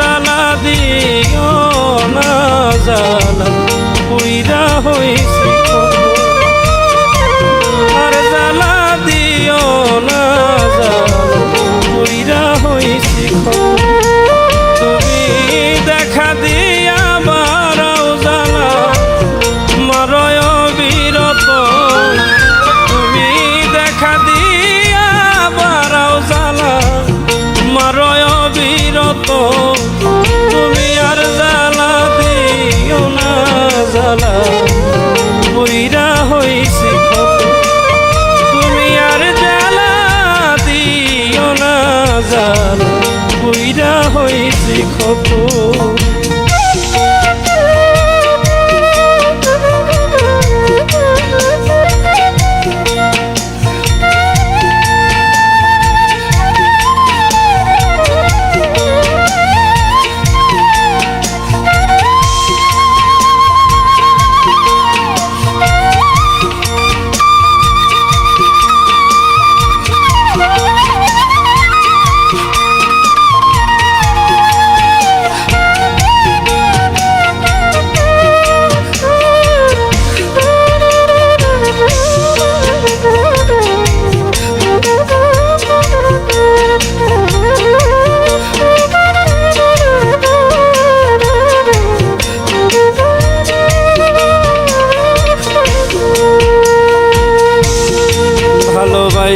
জ্বালা দিও না জ্বালা পুইরা হইছে আর দিও না জ্বালা পুইরা হইছে জালা বইরা হইছে। তুমি আর জালা দিও না জাল বইরা হইছে কত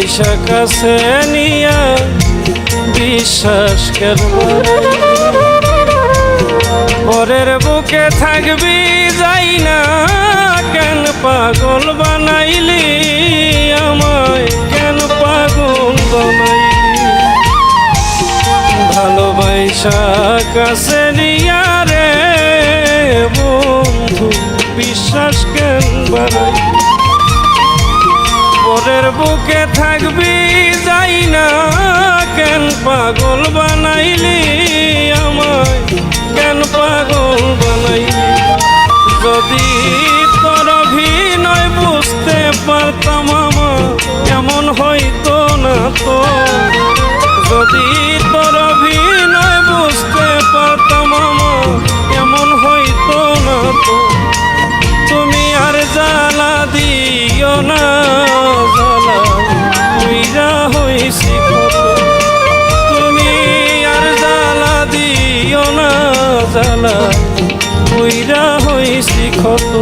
ভালোবাসা কাছে বিশ্বাস করবার পরের বুকে থাকবি যাই না কেন? পাগল বানাইলি আমায় কেন? পাগল বানাইলি। ভালোবাসা কাছে নিয়া রে বন্ধু, বিশ্বাস কেন বানাই পরের বুকে থাকবি, যাই না কেন পাগল বানাইলি আমায়? কেন পাগল বানাইলি? যদি তোর অভিনয় বুঝতে পারতাম আমার, এমন হইতো না তো। যদি জ্বালা উইরা হইছি কত